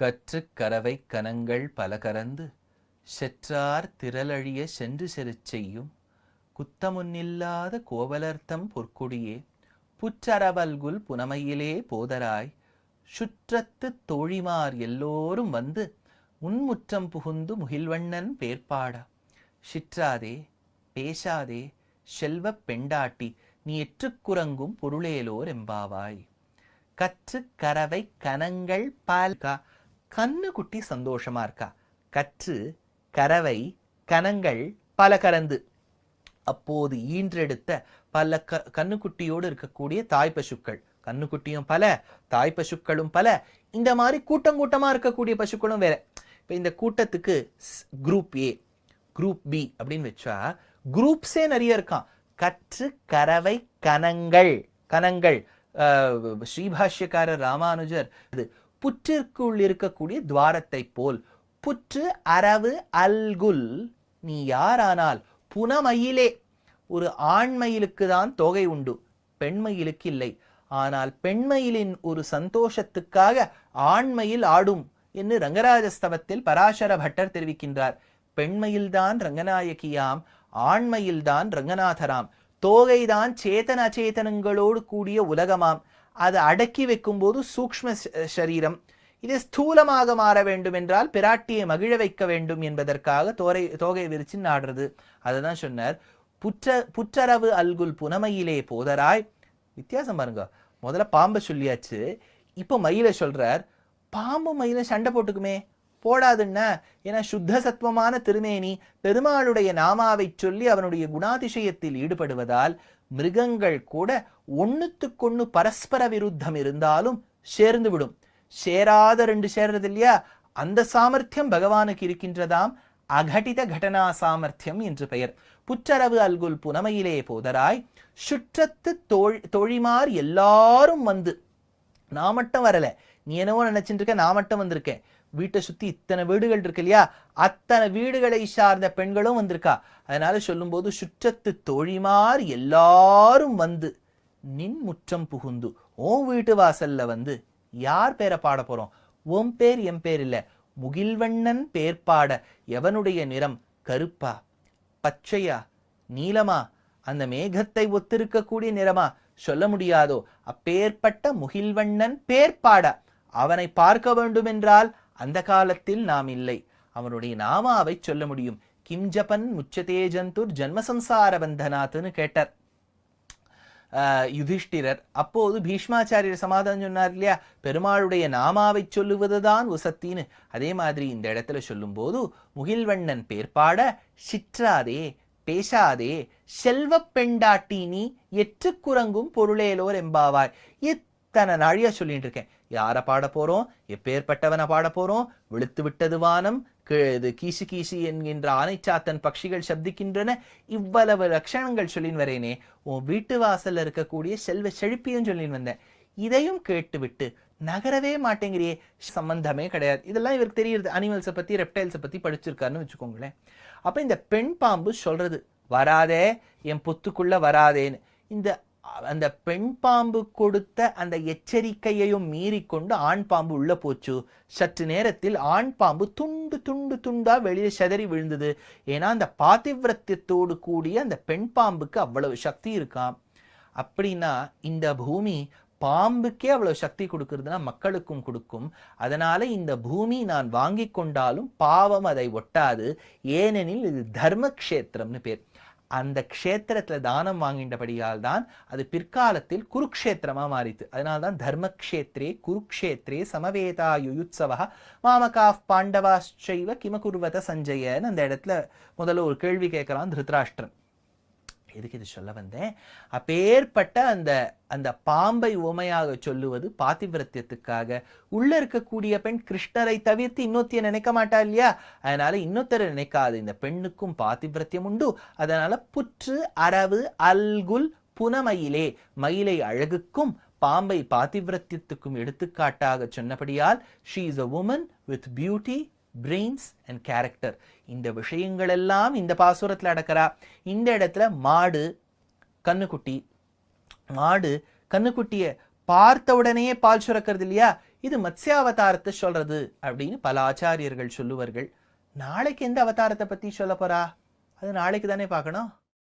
கற்றுக் கரவை கனங்கள் பலகரந்து செற்றார் திரளழிய சென்று செருச் செய்யும் குத்தமுன்னில்லாத கோவலர்த்தம் பொற்கொடியே. புற்றரவல்குல் புனமையிலே போதராய் சுற்றத்து தோழிமார் எல்லோரும் வந்து உன்முற்றம் புகுந்து முகில்வண்ணன் பேர்ப்பாடா சிற்றாதே பேசாதே செல்வப் பெண்டாட்டி நீ எற்றுக்குறங்கும் பொருளேலோர் எம்பாவாய். கற்று கரவை கனங்கள் பால்கா கண்ணுக்குட்டி சந்தோஷமா இருக்கா? கற்று கரவை கனங்கள் பல கரந்து அப்போது ஈன்றெடுத்த பல க கண்ணுக்குட்டியோடு இருக்கக்கூடிய தாய் பசுக்கள். கண்ணுக்குட்டியும் பல தாய் பசுக்களும் பல. இந்த மாதிரி கூட்டம் கூட்டமா இருக்கக்கூடிய பசுக்களும் வேற. இப்போ இந்த கூட்டத்துக்கு குரூப் ஏ குரூப் பி அப்படின்னு வச்சா குரூப்ஸே நிறைய இருக்கான் கற்று கரவை கனங்கள் கனங்கள். ஸ்ரீபாஷ்யக்காரர் ராமானுஜர் இது புற்றிற்குள் இருக்கக்கூடிய துவாரத்தை போல் புற்று அரவு அல்குல் நீ யாரானால் புனமயிலே. ஒரு ஆண்மயிலுக்கு தான் தொகை உண்டு பெண்மயிலுக்கு இல்லை. ஆனால் பெண்மயிலின் ஒரு சந்தோஷத்துக்காக ஆண்மயில் ஆடும் என்று ரங்கராஜஸ்தவத்தில் பராசர பட்டர் தெரிவிக்கின்றார். பெண்மயில்தான் ரங்கநாயகியாம் ஆண்மயில்தான் ரங்கநாதராம். தோகைதான் சேதன அச்சேதனங்களோடு கூடிய உலகமாம். அதை அடக்கி வைக்கும்போது சூக்ஷ்ம சரீரம். இது ஸ்தூலமாக மாற வேண்டும் என்றால் பிராட்டியை மகிழ வைக்க வேண்டும் என்பதற்காக தோரை தோகை விரிச்சு நாடுறது. அதுதான் சொன்னார். புற்ற புற்றரவு அல்குல் புனமையிலே போதராய். வித்தியாசம் பாருங்க. முதல்ல பாம்பை சொல்லியாச்சு. இப்போ மயிலை சொல்றார். பாம்பு மயில சண்டை போட்டுக்குமே. போடாதுன்னா ஏன்னா சுத்த சத்துவமான திருமேனி பெருமாளுடைய நாமாவை சொல்லி அவனுடைய குணாதிசயத்தில் ஈடுபடுவதால் மிருகங்கள் கூட ஒண்ணுத்துக்கொண்ணு பரஸ்பர விருத்தம் இருந்தாலும் சேர்ந்து விடும் சேராத ரெண்டு சேர்றது இல்லையா? அந்த சாமர்த்தியம் பகவானுக்கு இருக்கின்றதாம். அகடித கடனா சாமர்த்தியம் என்று பெயர். புற்றரவு அல்குல் புனமையிலே போதராய் சுற்றத்து தோழ் தோழிமார் எல்லாரும் வந்து நான் மட்டும் வரல நீ என்னவோ நினைச்சிட்டு இருக்க நான் மட்டும் வந்திருக்கேன். வீட்டை சுத்தி இத்தனை வீடுகள் இருக்கு இல்லையா? அத்தனை வீடுகளை சார்ந்த பெண்களும் வந்திருக்கா? அதனால சொல்லும்போது சுற்றத்து தோழிமார் எல்லாரும் வந்து நின் முற்றம் புகுந்து உன் வீட்டு வாசல்ல வந்து யார் பேரை பாட போறோம்? உன் பேர் என் பேர் இல்ல. முகில்வண்ணன் பேர் பாட எவனுடைய நிறம் கருப்பா பச்சையா நீலமா? அந்த மேகத்தை ஒத்திருக்கக்கூடிய நிறமா? சொல்ல முடியாதோ? அப்பேற்பட்ட முகில்வண்ணன் பேர்பாட அவனை பார்க்க வேண்டுமென்றால் அந்த காலத்தில் நாம் இல்லை. அவனுடைய நாமாவை சொல்ல முடியும். கிம் ஜபன் முச்சதே ஜந்துர் ஜன்மசம்சார பந்தனாத்துன்னு கேட்டார். ஆஹ் யுதிஷ்டிரர். அப்போது பீஷ்மாச்சாரியர் சமாதானம் சொன்னார் இல்லையா? பெருமாளுடைய நாமாவை சொல்லுவதுதான் உசத்தின்னு அதே மாதிரி இந்த இடத்துல சொல்லும்போது முகில்வண்ணன் பேர்பாட சிற்றாதே பேசாதே செல்வ பெண்டாட்டி நீ குரங்கும் பொருளேலோர் எம்பாவாய் இத்தனை நாழியா சொல்லிட்டு இருக்கேன் யாரை பாட போறோம்? எப்பேற்பட்டவனை பாட போறோம்? விழுத்து விட்டது வானம் இது கீசு கீசு என்கின்ற ஆனைச்சாத்தன் பட்சிகள் சப்திக்கின்றன. இவ்வளவு லட்சணங்கள் சொல்லின்னு வரேனே. உன் வீட்டு வாசல்ல இருக்கக்கூடிய செல்வ செழிப்பியும் சொல்லின்னு வந்தேன். இதையும் கேட்டுவிட்டு நகரவே மாட்டேங்கிறியே. சம்பந்தமே கிடையாது. இதெல்லாம் இவருக்கு தெரியுது அனிமல்ஸை பத்தி ரெப்டைல்ஸை பத்தி படிச்சிருக்காருன்னு வச்சுக்கோங்களேன். அப்ப இந்த பெண் பாம்பு சொல்றது வராதே என் புத்துக்குள்ள வராதேன்னு. இந்த அந்த பெண் பாம்பு கொடுத்த அந்த எச்சரிக்கையையும் மீறிக்கொண்டு ஆண் பாம்பு உள்ள போச்சு. சற்று நேரத்தில் ஆண் பாம்பு துண்டு துண்டு துண்டா வெளியே செதறி விழுந்தது. ஏன்னா அந்த பாதிவிரத்தியத்தோடு கூடிய அந்த பெண் பாம்புக்கு அவ்வளவு சக்தி இருக்காம் அப்படின்னா இந்த பூமி பாம்புக்கே அவ்வளவு சக்தி கொடுக்கறதுனா மக்களுக்கும் கொடுக்கும். அதனால இந்த பூமி நான் வாங்கி கொண்டாலும் பாவம் அதை ஒட்டாது. ஏனெனில் இது தர்மக்ஷேத்திரம்னு பேர். அந்த க்ஷேத்திரத்தில் தானம் வாங்கின்றபடியால் தான் அது பிற்காலத்தில் குருக்ஷேத்திரமாக மாறித்து அதனால தான் தர்மக்ஷேத்ரே குருக்ஷேத்ரே சமவேதா யுயுத்சவா மாமகா பாண்டவாச்சைவ கிமகுர்வத சஞ்சயன்னு அந்த இடத்துல முதல்ல ஒரு கேள்வி கேட்கலாம் திருத்ராஷ்டிரன். எதுக்கு இது சொல்ல வந்தேன்? அப்பேற்பட்ட அந்த அந்த பாம்பை உமையாக சொல்லுவது பாத்திவிரத்தியத்துக்காக. உள்ள இருக்கக்கூடிய பெண் கிருஷ்ணரை தவிர்த்து இன்னொத்திய நினைக்க மாட்டா இல்லையா? அதனால இன்னொத்தரை நினைக்காது. இந்த பெண்ணுக்கும் பாத்திவிரத்தியம் உண்டு. அதனால புற்று அரவு அல்குல் புனமயிலே மயிலை அழகுக்கும் பாம்பை பாத்திவிரத்தியத்துக்கும் எடுத்துக்காட்டாக சொன்னபடியால் she is a woman with beauty brains and character இந்த விஷயங்கள் எல்லாம் இந்த பாசுரத்தில் அடக்கிறா. இந்த இடத்துல மாடு கண்ணுக்குட்டி மாடு கண்ணுக்குட்டியை பார்த்த உடனே பால் சுரக்கிறது இல்லையா? இது மத்ஸ்யாவதாரத்தை சொல்றது அப்படின்னு பல ஆச்சாரியர்கள் சொல்லுவார்கள். நாளைக்கு எந்த அவதாரத்தை பற்றி சொல்ல போறா? அது நாளைக்கு தானே பார்க்கணும்?